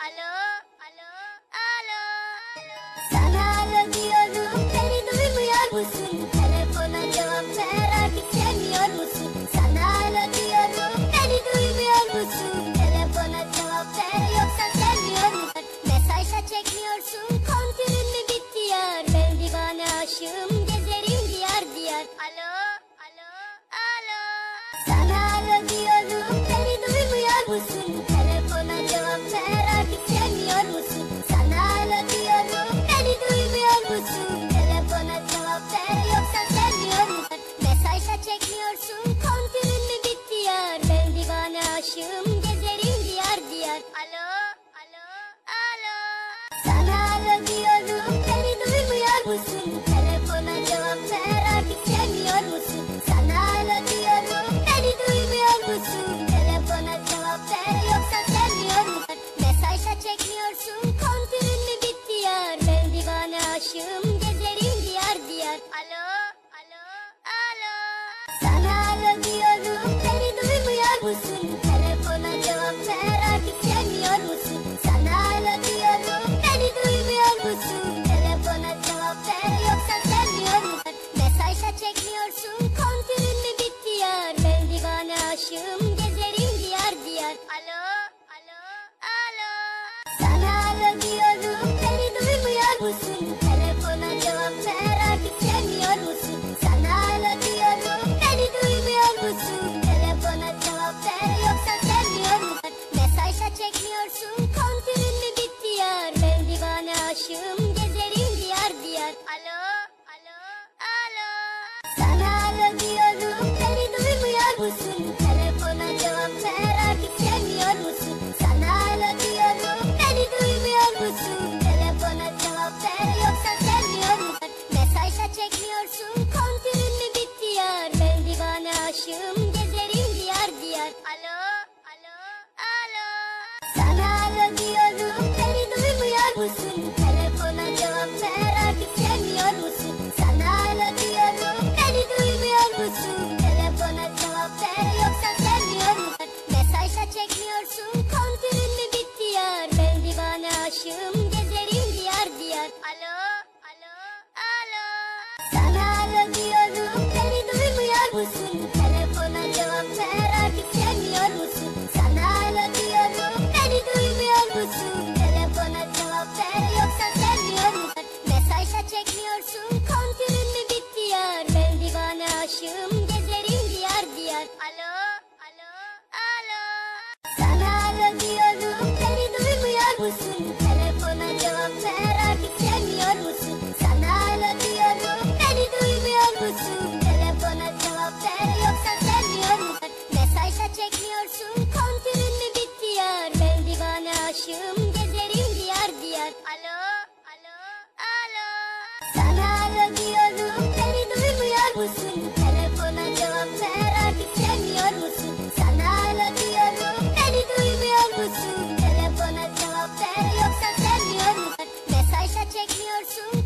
Hello? Hello? Bakıyorsun kontrolüm mü bitti yar Ben divane aşığım gezerim diyar diyar Alo alo alo Sana alo diyorum beni duymuyor musun? Telefona cevap ver artık sevmiyor musun? Sana alo diyorum beni duymuyor musun? Telefona cevap ver yoksa sevmiyor musun? Mesajla çekmiyorsun kontrolüm mü bitti yar Ben divane aşığım Gezerim diyar diyar. Alo. Lord, soon.